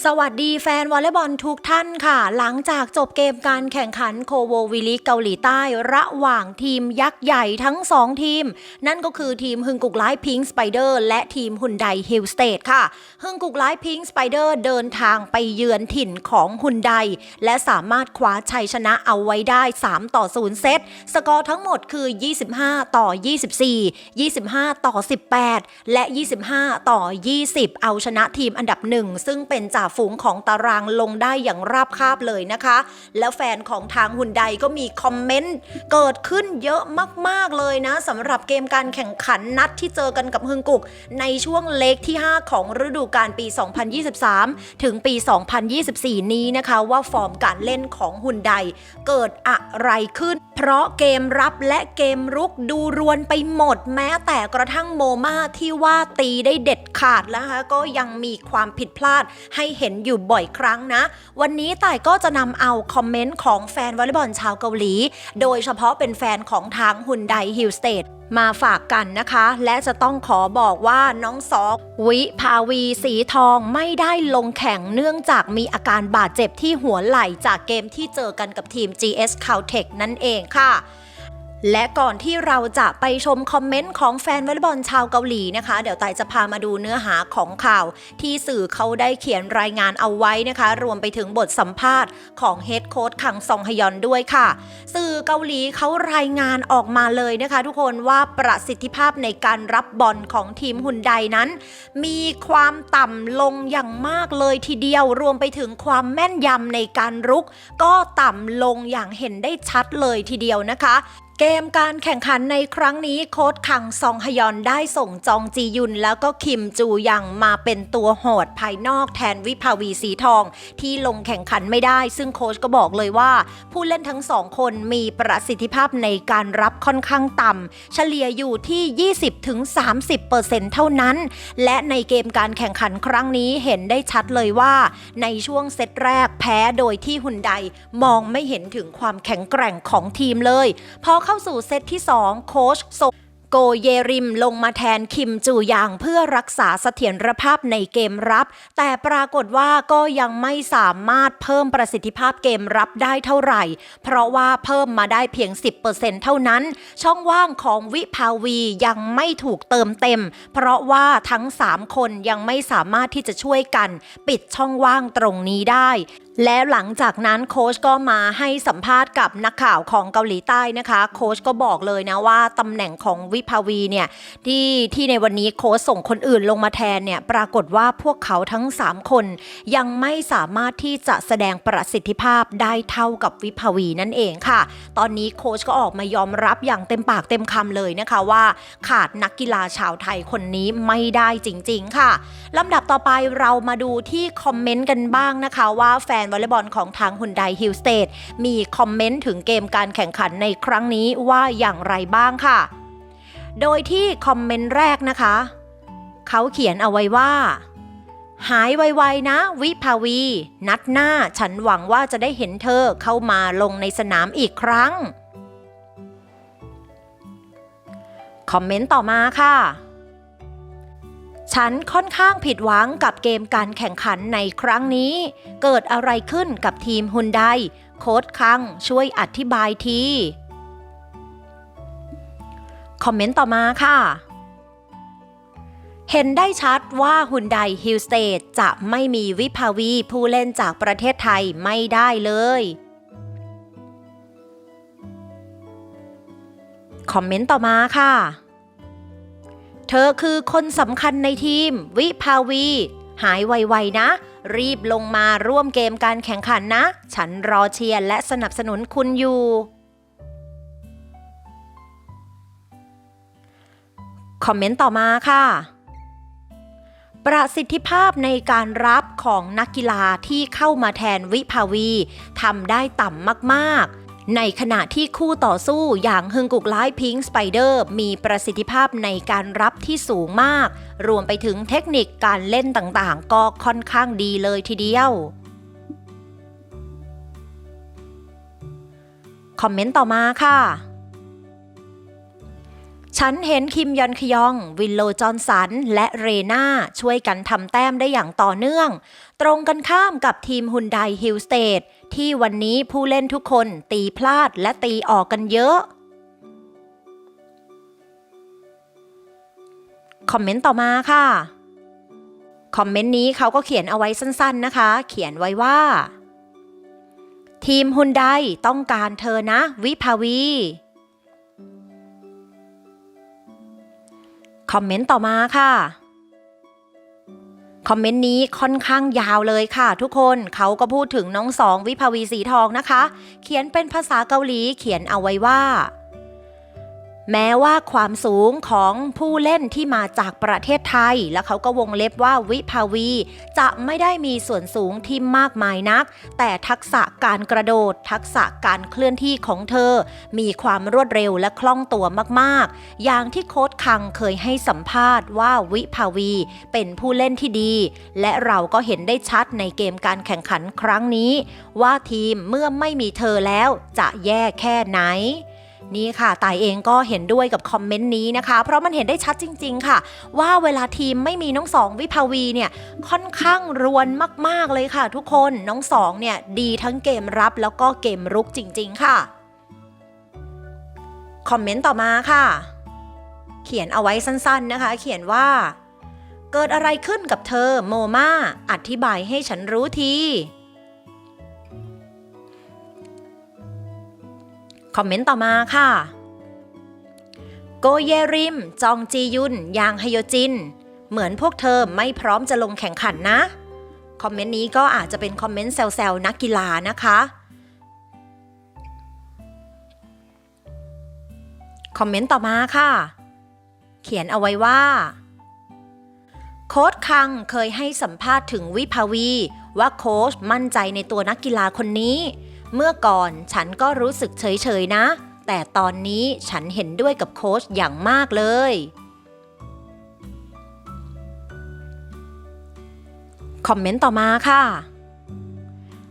สวัสดีแฟนวอลเลย์บอลทุกท่านค่ะ หลังจากจบเกมการแข่งขันโคโววิลิเกาหลีใต้ระหว่างทีมยักษ์ใหญ่ทั้ง 2 ทีม นั่นก็คือทีมฮึงกุกไลท์พิงสไปเดอร์และทีมฮุนไดฮิลสเตทค่ะฮึงกุกไลท์พิงสไปเดอร์เดินทางไปเยือนถิ่นของฮุนไดและสามารถคว้าชัยชนะเอาไว้ได้ 3 ต่อ 0 เซต สกอร์ทั้งหมดคือ 25 ต่อ 24 25 ต่อ 18 และ 25 ต่อ 20 เอาชนะทีมอันดับหนึ่งซึ่งเป็นจ่าฝูงของตารางลงได้อย่างราบคาบเลยนะคะ แล้วแฟนของทางฮุนไดก็มีคอมเมนต์เกิดขึ้นเยอะมากๆเลยนะสำหรับเกมการแข่งขันนัดที่เจอกันกับฮึงกุก ในช่วงเล็กที่ 5 ของฤดูกาลปี 2023 ถึงปี 2024 นี้นะคะ ว่าฟอร์มการเล่นของฮุนไดเกิดอะไรขึ้น เพราะเกมรับและเกมรุกดูรวนไปหมดแม้แต่กระทั่งโมมาที่ว่าตีได้เด็ดขาดแล้วนะคะก็ยังมีความผิดพลาดให้เห็นอยู่บ่อยครั้งนะ วันนี้ต่ายก็จะนำเอาคอมเมนต์ของแฟนวอลเลย์บอลชาวเกาหลี โดยเฉพาะเป็นแฟนของทางฮุนไดฮิลสเตทมาฝากกันนะคะ และจะต้องขอบอกว่าน้องซอกวิภาวีสีทองไม่ได้ลงแข่งเนื่องจากมีอาการบาดเจ็บที่หัวไหล่จากเกมที่เจอกันกับทีม GS Caltech นั่นเองค่ะ และก่อนที่เราจะไปชมคอมเมนต์ของแฟนวอลเลย์บอลชาวเกาหลีนะคะ เดี๋ยวไต่จะพามาดูเนื้อหาของข่าว ที่สื่อเขาได้เขียนรายงานเอาไว้นะคะ รวมไปถึงบทสัมภาษณ์ของเฮดโค้ชคังซองฮยอนด้วยค่ะ สื่อเกาหลีเขารายงานออกมาเลยนะคะ ทุกคนว่าประสิทธิภาพในการรับบอลของทีมฮุนไดนั้น มีความต่ำลงอย่างมากเลยทีเดียวรวมไปถึงความแม่นยำในการรุก ก็ต่ำลงอย่างเห็นได้ชัดเลยทีเดียวนะคะเกมการแข่งขันในครั้งนี้โค้ชคังซองฮยอนได้ส่งจองจียุนแล้วก็คิมจูยังมาเป็นตัวโหดภายนอกแทนวิภาวีสีทอง ที่ลงแข่งขันไม่ได้ ซึ่งโค้ชก็บอกเลยว่า ผู้เล่นทั้งสองคนมีประสิทธิภาพในการรับค่อนข้างต่ำเฉลี่ยอยู่ที่ 20-30%เท่านั้น และในเกมการแข่งขันครั้งนี้เห็นได้ชัดเลยว่า ในช่วงเซตแรกแพ้โดยที่ฮุนไดมองไม่เห็นถึงความแข็งแกร่งของทีมเลยพอเข้าสู่เซตที่ 2 โค้ชส่งโกเยริมลงมาแทนคิมจูยางเพื่อรักษาเสถียรภาพในเกมรับ แต่ปรากฏว่าก็ยังไม่สามารถเพิ่มประสิทธิภาพเกมรับได้เท่าไหร่ เพราะว่าเพิ่มมาได้เพียง 10%เท่านั้น ช่องว่างของวิภาวียังไม่ถูกเติมเต็ม เพราะว่าทั้ง 3 คนยังไม่สามารถที่จะช่วยกัน ปิดช่องว่างตรงนี้ได้ แล้วหลังจากนั้นโค้ชก็มาให้สัมภาษณ์กับนักข่าวของเกาหลีใต้นะคะ โค้ชก็บอกเลยนะว่าตำแหน่งของวิภาวีเนี่ยที่ที่ในวันนี้โค้ชส่งคนอื่นลงมาแทนเนี่ยปรากฏว่าพวกเขาทั้ง 3 คน ยังไม่สามารถที่จะแสดงประสิทธิภาพได้เท่ากับวิภาวีนั่นเองค่ะ ตอนนี้โค้ชก็ออกมายอมรับอย่างเต็มปากเต็มคำเลยนะคะว่า ขาดนักกีฬาชาวไทยคนนี้ไม่ได้จริง ๆ ค่ะลำดับต่อไปเรามาดูที่คอมเมนต์กันบ้างนะคะว่าแฟนวอลเลย์บอลของทางฮุนไดฮิลสเตทมีคอมเมนต์ถึงเกมการแข่งขันในครั้งนี้ว่าอย่างไรบ้างค่ะ โดยที่คอมเมนต์แรกนะคะ เขาเขียนเอาไว้ว่า หายไวๆนะ วิภาวี นัดหน้าฉันหวังว่าจะได้เห็นเธอเข้ามาลงในสนามอีกครั้ง คอมเมนต์ต่อมาค่ะ ฉันค่อนข้างผิดหวังกับเกมการแข่งขันในครั้งนี้ เกิดอะไรขึ้นกับทีมฮุนไดโค้ดคังช่วยอธิบายที คอมเมนต์ต่อมาค่ะ เห็นได้ชัดว่าฮุนไดฮิลสเตทจะไม่มีวิภาวีผู้เล่นจากประเทศไทยไม่ได้เลย คอมเมนต์ต่อมาค่ะ เธอคือคนสำคัญในทีม วิภาวี หายไวๆนะ รีบลงมาร่วมเกมการแข่งขันนะ ฉันรอเชียร์และสนับสนุนคุณอยู่ คอมเมนต์ต่อมาค่ะ ประสิทธิภาพในการรับของนักกีฬาที่เข้ามาแทนวิภาวีทำได้ต่ำมากๆ ในขณะที่คู่ต่อสู้อย่างฮึงกุกไลพิงสไปเดอร์มีประสิทธิภาพในการรับที่สูงมาก รวมไปถึงเทคนิคการเล่นต่างๆ ก็ค่อนข้างดีเลยทีเดียว คอมเมนต์ต่อมาค่ะ ฉันเห็นคิมยอนคยอง วินโลจอนสัน และเรนาช่วยกันทำแต้มได้อย่างต่อเนื่อง ตรงกันข้ามกับทีมฮุนไดฮิลสเตทที่วันนี้ผู้เล่นทุกคนตีพลาดและตีออกกันเยอะ คอมเมนต์ต่อมาค่ะ คอมเมนต์นี้เขาก็เขียนเอาไว้สั้นๆนะคะ เขียนไว้ว่า ทีมฮุนไดต้องการเธอนะ วิภาวี คอมเมนต์ต่อมาค่ะ คอมเมนต์นี้ค่อนข้างยาวเลยค่ะ ทุกคนเขาก็พูดถึงน้องสองวิภาวีสีทองนะคะ เขียนเป็นภาษาเกาหลีเขียนเอาไว้ว่า แม้ว่าความสูงของผู้เล่นที่มาจากประเทศไทย แล้วเขาก็วงเล็บว่าวิภาวี จะไม่ได้มีส่วนสูงที่มากมายนัก แต่ทักษะการกระโดด ทักษะการเคลื่อนที่ของเธอ มีความรวดเร็วและคล่องตัวมากๆ อย่างที่โค้ชคังเคยให้สัมภาษณ์ว่าวิภาวี เป็นผู้เล่นที่ดี และเราก็เห็นได้ชัดในเกมการแข่งขันครั้งนี้ ว่าทีมเมื่อไม่มีเธอแล้วจะแย่แค่ไหน นี่ค่ะตายเองก็เห็นด้วยกับคอมเมนต์นี้นะคะ เพราะมันเห็นได้ชัดจริง ๆ ค่ะ ว่าเวลาทีมไม่มีน้องสองวิภาวีเนี่ยค่อนข้างรวนมากๆเลยค่ะ ทุกคนน้องสองเนี่ยดีทั้งเกมรับแล้วก็เกมรุกจริง ๆ ค่ะคอมเมนต์ต่อมาค่ะ เขียนเอาไว้สั้นๆนะคะ เขียนว่า เกิดอะไรขึ้นกับเธอโมมาอธิบายให้ฉันรู้ที คอมเมนต์ต่อมาค่ะ โกเยริม จองจียุน ยางฮโยจิน เหมือนพวกเธอไม่พร้อมจะลงแข่งขันนะ คอมเมนต์นี้ก็อาจจะเป็นคอมเมนต์แซวๆนักกีฬานะคะ คอมเมนต์ต่อมาค่ะ เขียนเอาไว้ว่า โค้ชคังเคยให้สัมภาษณ์ถึงวิภาวี ว่าโค้ชมั่นใจในตัวนักกีฬาคนนี้ เมื่อก่อนฉันก็รู้สึกเฉยๆนะ แต่ตอนนี้ฉันเห็นด้วยกับโค้ชอย่างมากเลย คอมเมนต์ต่อมาค่ะ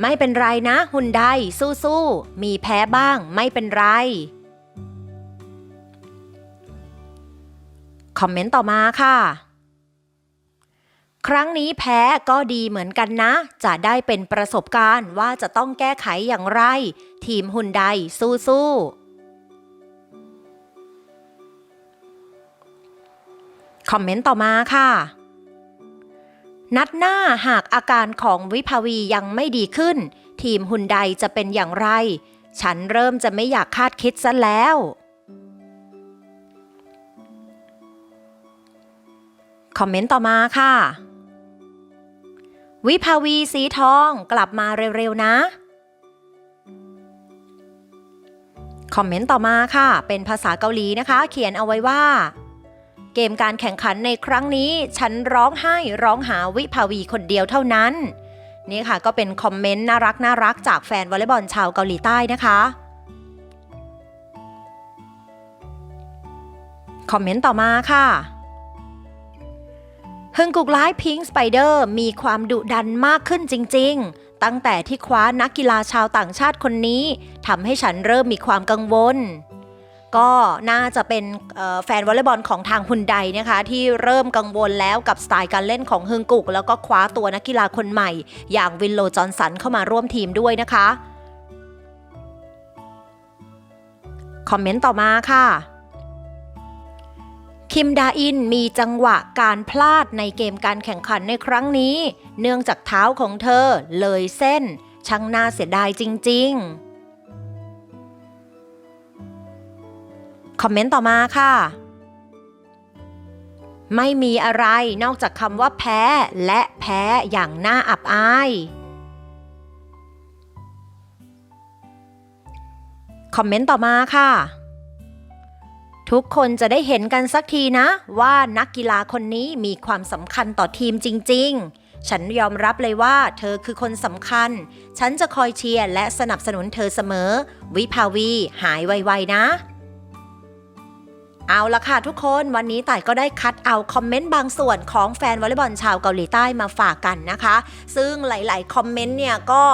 ไม่เป็นไรนะฮุนไดสู้ๆ มีแพ้บ้างไม่เป็นไร คอมเมนต์ต่อมาค่ะ ครั้งนี้แพ้ก็ดีเหมือนกันนะ จะได้เป็นประสบการณ์ว่าจะต้องแก้ไขอย่างไร ทีมฮุนไดสู้ๆคอมเมนต์ต่อมาค่ะ นัดหน้าหากอาการของวิภาวียังไม่ดีขึ้น ทีมฮุนไดจะเป็นอย่างไร ฉันเริ่มจะไม่อยากคาดคิดซะแล้ว คอมเมนต์ต่อมาค่ะ วิภาวีสีทองกลับมาเร็วๆนะ คอมเมนต์ต่อมาค่ะ เป็นภาษาเกาหลีนะคะ เขียนเอาไว้ว่า เกมการแข่งขันในครั้งนี้ ฉันร้องไห้ร้องหาวิภาวีคนเดียวเท่านั้น นี่ค่ะก็เป็นคอมเมนต์น่ารักน่ารักจากแฟนวอลเลย์บอลชาวเกาหลีใต้นะคะคอมเมนต์ต่อมาค่ะ ฮึงกุกไลฟ์พิงค์สไปเดอร์มีความดุดันมากขึ้นจริง ๆ ตั้งแต่ที่คว้านักกีฬาชาวต่างชาติคนนี้ทำให้ฉันเริ่มมีความกังวล ก็น่าจะเป็นแฟนวอลเลย์บอลของทางฮุนไดนะคะที่เริ่มกังวลแล้วกับสไตล์การเล่นของฮึงกุก แล้วก็คว้าตัวนักกีฬาคนใหม่ อย่างวินโลจอนสันเข้ามาร่วมทีมด้วยนะคะ คอมเมนต์ต่อมาค่ะ คิมดาอินมีจังหวะการพลาดในเกมการแข่งขันในครั้งนี้ เนื่องจากเท้าของเธอเลยเส้น ช่างน่าเสียดายจริง ๆ คอมเมนต์ต่อมาค่ะ ไม่มีอะไรนอกจากคำว่าแพ้และแพ้อย่างน่าอับอายคอมเมนต์ต่อมาค่ะ ทุกคนจะได้เห็นกันสักทีนะ ว่านักกีฬาคนนี้มีความสำคัญต่อทีมจริง ๆ ฉันยอมรับเลยว่า เธอคือคนสำคัญ ฉันจะคอยเชียร์และสนับสนุนเธอเสมอ วิภาวี หายไวๆนะ เอาละค่ะทุกคนวันนี้ต่ายก็ได้คัดเอาคอมเมนต์บางส่วนของแฟนวอลเลย์บอลชาวเกาหลีใต้มาฝากกันนะคะ ซึ่งหลาย ๆ คอมเมนต์เนี่ยก็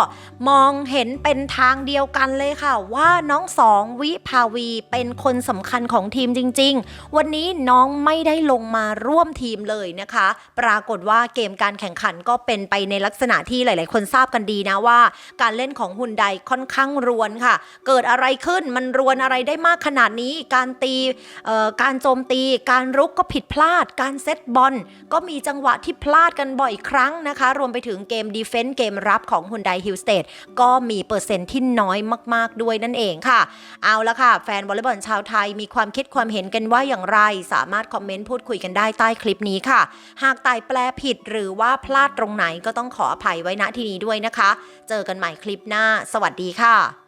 มองเห็นเป็นทางเดียวกันเลยค่ะ ว่าน้องสองวิภาวีเป็นคนสำคัญของทีมจริง ๆ วันนี้น้องไม่ได้ลงมาร่วมทีมเลยนะคะ ปรากฏว่าเกมการแข่งขันก็เป็นไปในลักษณะที่หลาย ๆ คนทราบกันดีนะว่า การเล่นของฮุนไดค่อนข้างรวนค่ะ เกิดอะไรขึ้นมันรวนอะไรได้มากขนาดนี้การตีเอ่อการโจมตีการรุกก็ผิดพลาด การเซตบอลก็มีจังหวะที่พลาดกันบ่อยครั้งนะคะ รวมไปถึงเกมดีเฟนต์เกมรับของฮุนไดฮิลสเตดก็มีเปอร์เซ็นต์ที่น้อยมาก ๆ ด้วยนั่นเองค่ะ เอาละค่ะ แฟนวอลเลย์บอลชาวไทยมีความคิดความเห็นกันว่าอย่างไร สามารถคอมเมนต์พูดคุยกันได้ใต้คลิปนี้ค่ะ หากตายแปลผิดหรือว่าพลาดตรงไหนก็ต้องขออภัยไว้ณที่นี้ด้วยนะคะ เจอกันใหม่คลิปหน้า สวัสดีค่ะ